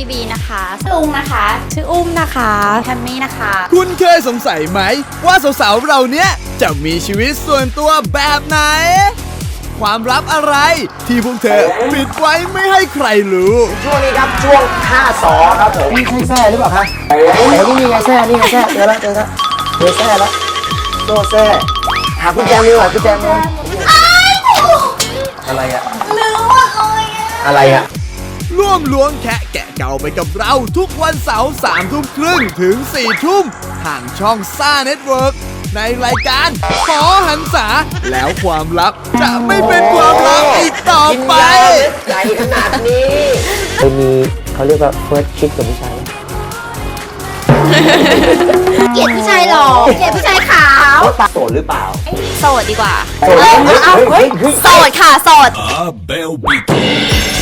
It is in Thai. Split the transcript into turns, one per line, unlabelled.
บีบีนะคะชื่ออุ้มนะคะ ชื่ออุ้มนะคะแทมมี่นะคะ
คุณเคยสงสัยไหม ว่าสาวๆเราเนี้ยจะมีชีวิตส่วนตัวแบบไหน ความลับอะไรที่พวกเธอปิดไว้ไม่ให้ใครรู้
ช่วงนี้ครับช่วง5สอครับผมนี่ใช่แซ่หรือเปล่าคะเอ้ยนี่ไงแซ่นี่ไงแซ่เจอแล้วเจอแล้วเจอแซ่แล้วโซ่แซ่หากุญแจมือหากุญแจมืออะไรอะอะไรอะ
ร่วมล้วงแคะแกะเก่าไปกับเราทุกวันเสาร์สามทุ่มครึ่งถึง4ี่ทุ่มทางช่องซ่าเน็ตเวิร์กในรายการหมอหันษาแล้วความลับจะไม่เป็นความลับอีกต่อ
กิน
ไป
ยาเม็ดใหญ่ขนาดนี้เคยมีเขาเรียกว่าเฟิร์สชิปกับผู้ชายไหม
เกลียดผู้ชายหล่อเกลียดผู้ชายขาว
เขาตาโสดหรือเปล่า
โสดดีกว่า
โสดเฮ้ยเฮ้ยเฮ้ย
โสดค่ะโสด
Abel Beat.